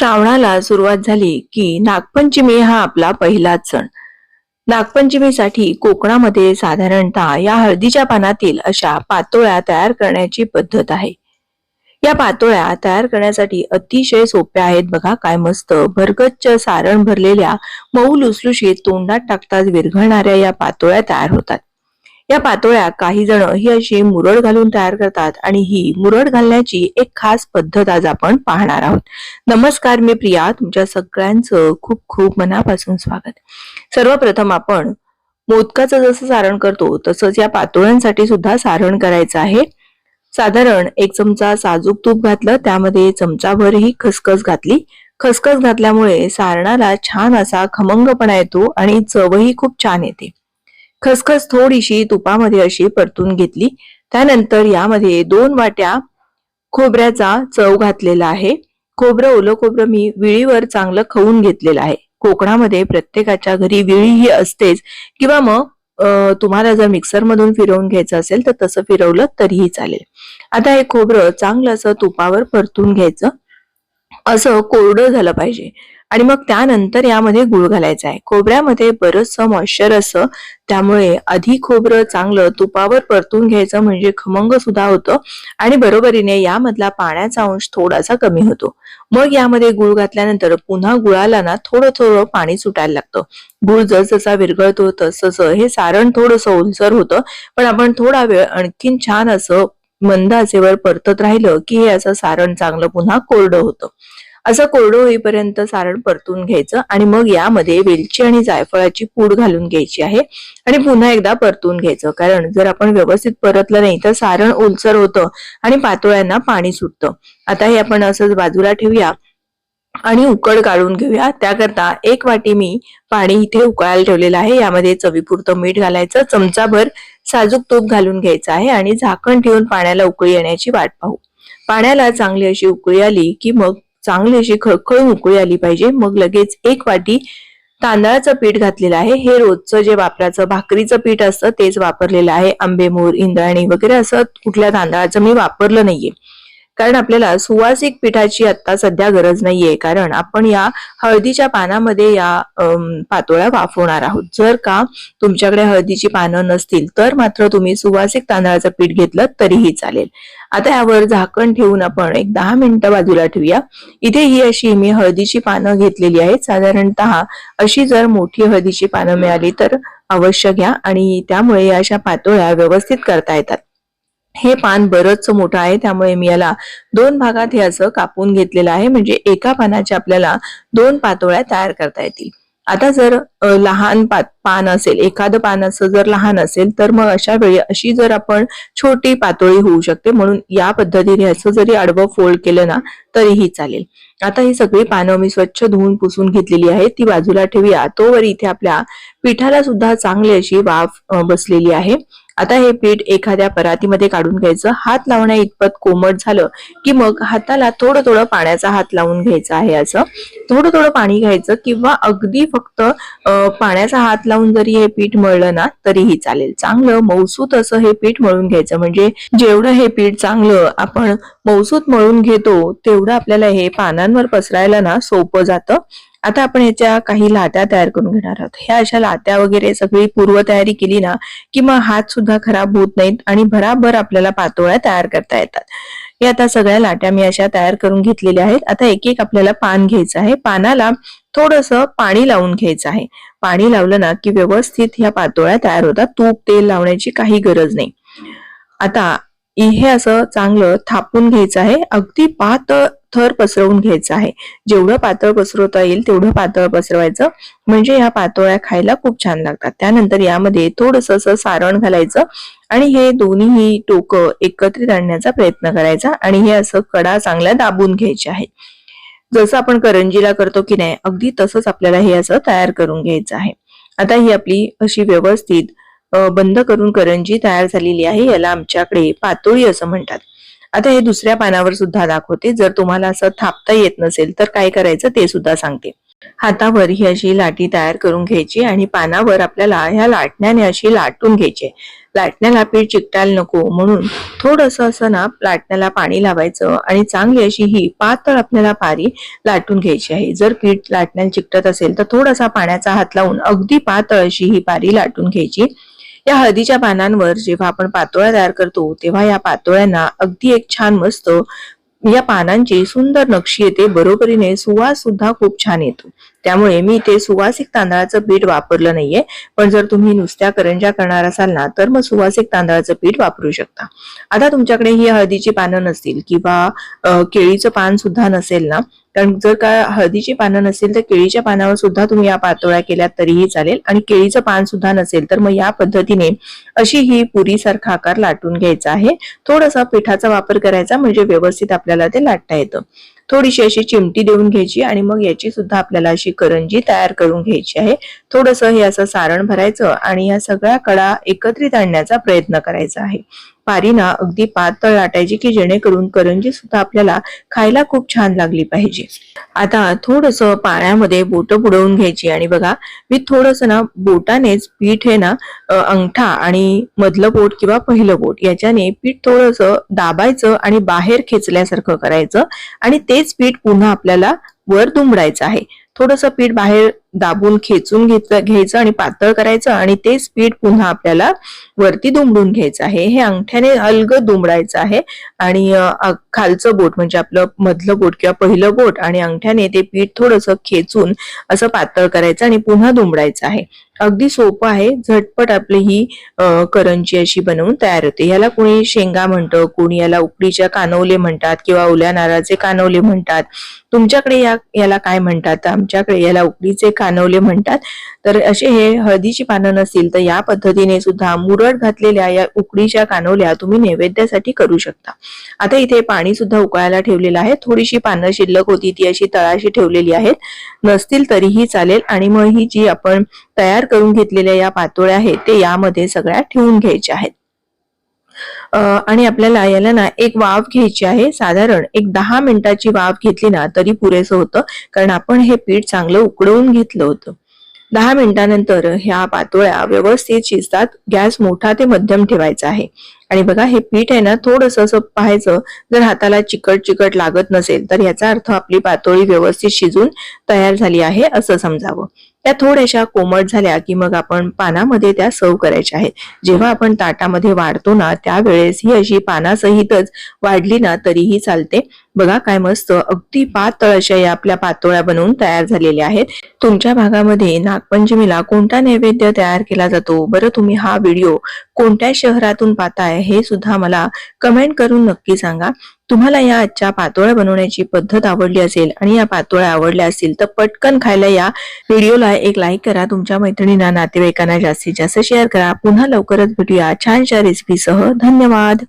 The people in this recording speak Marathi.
श्रावणाला सुरुवात झाली की नागपंचमी हा आपला पहिलाच सण. नागपंचमीसाठी कोकणामध्ये साधारणतः या हळदीच्या पानातील अशा पातोळ्या तयार करण्याची पद्धत आहे. या पातोळ्या तयार करण्यासाठी अतिशय सोप्या आहेत बघा काय मस्त. भरगच्च सारण भरलेल्या मऊ लुसलुशीत तोंडात टाकताच विरघळणाऱ्या या पातोळ्या तयार होतात. या पातोळ्या काही जण ही अशी मुरड घालून तयार करतात आणि ही मुरड घालण्याची एक खास पद्धत आज आपण पाहणार आहोत. नमस्कार मी प्रिया. तुमच्या सगळ्यांचं खूप खूप मनापासून स्वागत. सर्वप्रथम आपण मोदकाचं जसं सारण करतो तसंच या पातोळ्यांसाठी सुद्धा सारण करायचं आहे. साधारण एक चमचा साजूक तूप घातलं त्यामध्ये चमचाभर ही खसखस घातली. खसखस घातल्यामुळे सारणाला छान असा खमंगपणा येतो आणि चवही खूप छान येते. खसखस थोडीशी तुपामध्ये अशी परतून घेतली. त्यानंतर यामध्ये दोन वाट्या खोबऱ्याचा चव घातलेला आहे. खोबरं ओलं खोबरं मी विळीवर चांगलं खवून घेतलेलं आहे. कोकणामध्ये प्रत्येकाच्या घरी विळी ही असतेच. किंवा मग तुम्हाला जर मिक्सर मधून फिरवून घ्यायचं असेल तर तसं फिरवलं तरीही चालेल. आता हे खोबरं चांगलं असं तुपावर परतून घ्यायचं. असं कोरडं झालं पाहिजे. आणि मग त्यानंतर यामध्ये गुळ घालायचा आहे. खोबऱ्यामध्ये बरचसं मॉइश्चर असं त्यामुळे आधी खोबरं चांगलं तुपावर परतून घ्यायचं म्हणजे खमंग सुद्धा होतं. आणि बरोबरीने यामधला पाण्याचा अंश थोडासा कमी होतो. मग यामध्ये गुळ घातल्यानंतर पुन्हा गुळाला ना थोडं थोडं पाणी सुटायला लागतं. गुळ जसजसा विरघळतो तसं हे सारण थोडंसं ओलसर होतं. पण आपण थोडा वेळ आणखीन छान असं मंद आचेवर परतत राहिलं की हे असं सारण चांगलं पुन्हा कोरडं होतं. असं कोरडं होईपर्यंत सारण परतून घ्यायचं आणि मग यामध्ये वेलची आणि जायफळाची पूड घालून घ्यायची आहे आणि पुन्हा एकदा परतून घ्यायचं. कारण जर आपण व्यवस्थित परतलं नाही तर सारण ओलसर होतं आणि पातोळ्यांना पाणी सुटतं. आता हे आपण असंच बाजूला ठेवूया आणि उकड काढून घेऊया. त्याकरता एक वाटी मी पाणी इथे उकळायला ठेवलेलं आहे. यामध्ये चवीपुरतं मीठ घालायचं चमचाभर साजूक तूप घालून घ्यायचं आहे आणि झाकण ठेवून पाण्याला उकळी येण्याची वाट पाहू. पाण्याला चांगली अशी उकळी आली की मग चांगली अशी खळखळून उकळी आली पाहिजे. मग लगेच एक वाटी तांदळाचं पीठ घातलेलं आहे. हे रोजचं जे वापराचं भाकरीचं पीठ असतं तेच वापरलेलं आहे. आंबेमोर इंद्राणी वगैरे असं कुठल्या तांदळाचं मी वापरलं नाहीये. कारण आपल्याला सुवासिक पिठाची आता सध्या गरज नाहीये. कारण आपण या हळदीच्या पानामध्ये या पातोळ्या वाफवणार आहोत. जर का तुमच्याकडे हळदीची पानं नसतील तर मात्र तुम्ही सुवासिक तांदळाचं पीठ घेतलं तरीही चालेल. आता यावर झाकण ठेवून आपण एक दहा मिनिटं बाजूला ठेवूया. इथे ही अशी मी हळदीची पानं घेतलेली आहेत. साधारणतः अशी जर मोठी हळदीची पानं मिळाली तर अवश्य घ्या आणि त्यामुळे या अशा पातोळ्या व्यवस्थित करता येतात. हे पान बरंच मोठं आहे त्यामुळे मी याला दोन भागात हे असं कापून घेतलेलं आहे. म्हणजे एका पानाच्या आपल्याला दोन पातोळ्या तयार करता येतील. आता जर लहान पान असेल एखादं पान असं जर लहान असेल तर मग अशा वेळी अशी जर आपण छोटी पातोळी होऊ शकते. म्हणून या पद्धतीने असं जरी आडवं फोल्ड केलं ना तरीही चालेल. आता ही सगळी पानं मी स्वच्छ धुवून पुसून घेतलेली आहेत. ती बाजूला ठेवूया. तोवर इथे आपल्या पिठाला सुद्धा चांगली अशी वाफ बसलेली आहे. आता हे पीठ एखाद्या परातीमध्ये काढून घ्यायचं. हात लावण्या इतपत कोमट झालं की मग हाताला थोडं थोडं पाण्याचा हात लावून घ्यायचा आहे असं. थोडं थोडं पाणी घ्यायचं किंवा अगदी फक्त पाण्याचा हात लावून जरी हे पीठ मळलं ना तरीही चालेल. चांगलं मौसूत असं हे पीठ मळून घ्यायचं. म्हणजे जेवढं हे पीठ चांगलं आपण मौसूत मळून घेतो तेवढं आपल्याला हे पानांवर पसरायला ना सोपं जातं. आता आपण याच्या काही लात्या तयार करून घेणार आहोत. ह्या अशा लात्या वगैरे सगळी पूर्वतयारी केली ना की मग हात सुद्धा खराब होत नाहीत आणि भराभर आपल्याला पातोळ्या तयार करता येतात. हे आता सगळ्या लाट्या मी अशा तयार करून घेतलेल्या आहेत. आता एक एक आपल्याला पान घ्यायचं आहे. पानाला थोडस पाणी लावून घ्यायचं आहे. पाणी लावलं ना की व्यवस्थित ह्या पातोळ्या तयार होतात. तूप तेल लावण्याची काही गरज नाही. आता हे असं चांगलं थापून घ्यायचं आहे. अगदी पातळ थर पसरवून घ्यायचं आहे. जेवढं पातळ पसरवता येईल तेवढं पातळ पसरवायचं. म्हणजे ह्या पातोळ्या खायला खूप छान लागतात. त्यानंतर यामध्ये थोडस असं सारण घालायचं आणि हे दोन्हीही टोकं एकत्रित आणण्याचा प्रयत्न करायचा आणि हे असं कडा चांगल्या दाबून घ्यायचे आहेत जसं आपण करंजीला करतो की नाही अगदी तसंच आपल्याला हे असं तयार करून घ्यायचं आहे. आता ही आपली अशी व्यवस्थित बंद करून करंजी तयार झालेली आहे. याला आमच्याकडे पातोळी असं म्हणतात. आता हे दुसऱ्या पानावर सुद्धा दाखवते. जर तुम्हाला असं थापता येत नसेल तर काय करायचं ते सुद्धा सांगते. हातावर ही अशी लाटी तयार करून घ्यायची आणि पानावर आपल्याला ह्या लाटण्याने अशी लाटून घ्यायची. लाटण्याला पीठ चिकटायला नको म्हणून थोडस असं ना लाटण्याला पाणी लावायचं आणि चांगली अशी ही पातळ आपल्याला पारी लाटून घ्यायची आहे. जर पीठ लाटण्याला चिकटत असेल तर थोडासा पाण्याचा हात लावून अगदी पातळ अशी ही पारी लाटून घ्यायची. या हळदीच्या पानांवर जेव्हा आपण पातोळ्या तयार करतो तेव्हा या पातोळ्यांना अगदी एक छान मस्त या पानांची सुंदर नक्षी येते. बरोबरीने सुवास सुद्धा खूप छान येतो. त्यामुळे मी इथे सुवासिक तांदळाचं पीठ वापरलं नाहीये. पण जर तुम्ही नुसत्या करंज्या करणार असाल ना तर मग सुवासिक तांदळाचं पीठ वापरू शकता. आता तुमच्याकडे ही हळदीची पानं नसतील किंवा केळीचं पान सुद्धा नसेल ना कारण जर का हळदीची पानं नसेल तर केळीच्या पानावर सुद्धा तुम्ही या पातोळ्या केल्या तरीही चालेल. आणि केळीचं पान सुद्धा नसेल तर मग या पद्धतीने अशी ही पुरी सारखा आकार लाटून घ्यायचा आहे. थोडासा पिठाचा वापर करायचा म्हणजे व्यवस्थित आपल्याला ते लाटता येतं. थोडीशी अशी चिमटी देऊन घ्यायची आणि मग याची सुद्धा आपल्याला अशी करंजी तयार करून घ्यायची आहे. थोडस हे असं सारण भरायचं आणि या सगळ्या कडा एकत्रित आणण्याचा प्रयत्न करायचा आहे. पारीना अगदी पातळ लाटायची की जेणेकरून करंजी सुद्धा आपल्याला खायला खूप छान लागली पाहिजे. आता थोडस पाण्यामध्ये बोट बुडवून घ्यायची आणि बघा मी थोडस ना बोटानेच पीठ हे ना अंगठा आणि मधलं बोट किंवा पहिलं बोट याच्याने पीठ थोडस दाबायचं आणि बाहेर खेचल्यासारखं करायचं आणि ते हेच पीठ पुन्हा आपल्याला वर दुमडायचं आहे. थोडस पीठ बाहेर दाबून खेचून घेतलं घ्यायचं आणि पातळ करायचं आणि तेच पीठ पुन्हा आपल्याला वरती दुमडून घ्यायचं आहे. हे अंगठ्याने अलग दुमडायचं आहे आणि खालचं बोट म्हणजे आपलं मधलं बोट किंवा पहिलं बोट आणि अंगठ्याने ते पीठ थोडंसं खेचून असं पातळ करायचं आणि पुन्हा दुमडायचं आहे. अगदी सोपं आहे. झटपट आपली ही करंजी अशी बनवून तयार होते. याला कोणी शेंगा म्हणतं कोणी याला उकडीच्या कानवले म्हणतात किंवा ओल्या नारळाचे कानवले म्हणतात. तुमच्याकडे या याला काय म्हणतात? आमच्याकडे याला उकडीचे कानवले म्हणतात. तर असे हे हळदीची पानं नसतील तर या पद्धतीने सुद्धा मुरड घातलेल्या या उकडीच्या कानवल्या तुम्ही नैवेद्यासाठी करू शकता. आता इथे पाणी सुद्धा उकळायला ठेवलेलं आहे. थोडीशी पानं शिल्लक होती ती अशी तळाशी ठेवलेली आहेत. नसतील तरीही चालेल आणि मग ही जी आपण तयार करून घेतलेल्या या पातोळ्या आहेत ते यामध्ये सगळ्या ठेवून घ्यायच्या आहेत. आणि आपल्याला याला ना एक वाफ घ्यायची आहे. साधारण एक दहा मिनिटाची वाफ घेतली ना तरी पुरेसं होतं. कारण आपण हे पीठ चांगलं उकडवून घेतलं होतं. दहा मिनिटानंतर ह्या पातोळ्या व्यवस्थित शिजतात. गॅस मोठा ते मध्यम ठेवायचा आहे. आणि बघा हे पीठ आहे ना थोडस असं पाहायचं. जर हाताला चिकट चिकट लागत नसेल तर याचा अर्थ आपली पातोळी व्यवस्थित शिजून तयार झाली आहे असं समजावं. त्या थोड्याशा कोमट झाल्या की मग आपण पानामध्ये त्या सर्व करायच्या आहेत. जेव्हा आपण ताटामध्ये वाढतो ना त्यावेळेस ही अशी पानासहितच वाढली ना तरीही चालते. बघा काय मस्त अगदी पातळ अशा या आपल्या पातोळ्या बनवून तयार झालेल्या आहेत. तुमच्या भागामध्ये नागपंचमीला कोणता नैवेद्य तयार केला जातो? बरं तुम्ही हा व्हिडिओ कोणत्या शहरातून पाहताय हे सुद्धा मला कमेंट करून नक्की सांगा. तुम्हाला या आजच्या पातोळ्या बनवण्याची पद्धत आवडली असेल आणि या पातोळ्या आवडल्या असतील तर पटकन खायला या व्हिडिओला एक लाईक करा. तुमच्या मैत्रिणींना नातेवाईकांना जास्तीत जास्त शेअर करा. पुन्हा लवकरच भेटूया छानशा रेसिपीसह धन्यवाद.